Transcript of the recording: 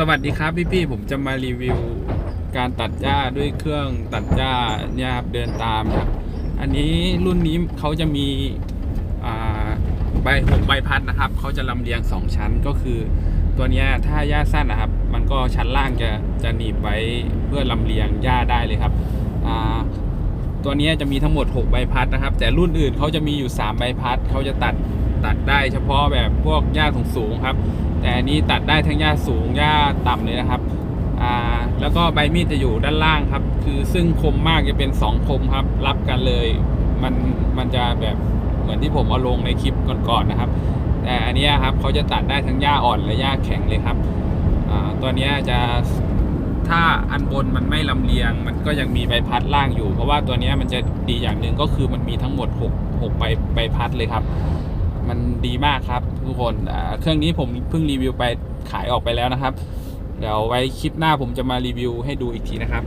สวัสดีครับพี่ๆผมจะมารีวิวการตัดหญ้าด้วยเครื่องตัดหญ้าเนี่ยครับเดินตามครับอันนี้รุ่นนี้เขาจะมีอ่าใบหกใบพัดนะครับเขาจะลำเลียง 2 ชั้นก็คือ ตัวเนี้ยถ้าหญ้าสั้นนะครับ มันก็ชั้นล่างจะจะหนีบไว้เพื่อลำเลียงหญ้าได้เลยครับอ่าตัวเนี้ยจะมีทั้งหมด 6 ใบพัดนะครับ แต่รุ่นอื่นเขาจะมีอยู่ 3 ใบพัดเขาจะตัด ตัดได้เฉพาะแบบพวกหญ้าสูงๆครับ แต่อันนี้ตัดได้ทั้งหญ้าสูงหญ้าต่ำเลยนะครับอ่าแล้วก็ใบมีดจะอยู่ด้านล่างครับ คือซึ่งคมมากจะเป็น 2 คมครับ รับกันเลย มันมันจะแบบเหมือนที่ผมเอาลงในคลิปก่อนๆนะครับ แต่อันนี้ครับเขาจะตัดได้ทั้งหญ้าอ่อนและหญ้าแข็งเลยครับอ่าตัวนี้จะถ้าอันบนมันไม่ลำเลียง มันก็ยังมีใบพัดล่างอยู่ เพราะว่าตัวนี้มันจะดีอย่างหนึ่งก็คือมันมีทั้งหมด 6 6ใบใบพัดเลยครับ มันดีมากครับทุกคนเครื่องนี้ผมเพิ่งรีวิวไปขายออกไปแล้วนะครับ เดี๋ยวไว้คลิปหน้าผมจะมารีวิวให้ดูอีกทีนะครับ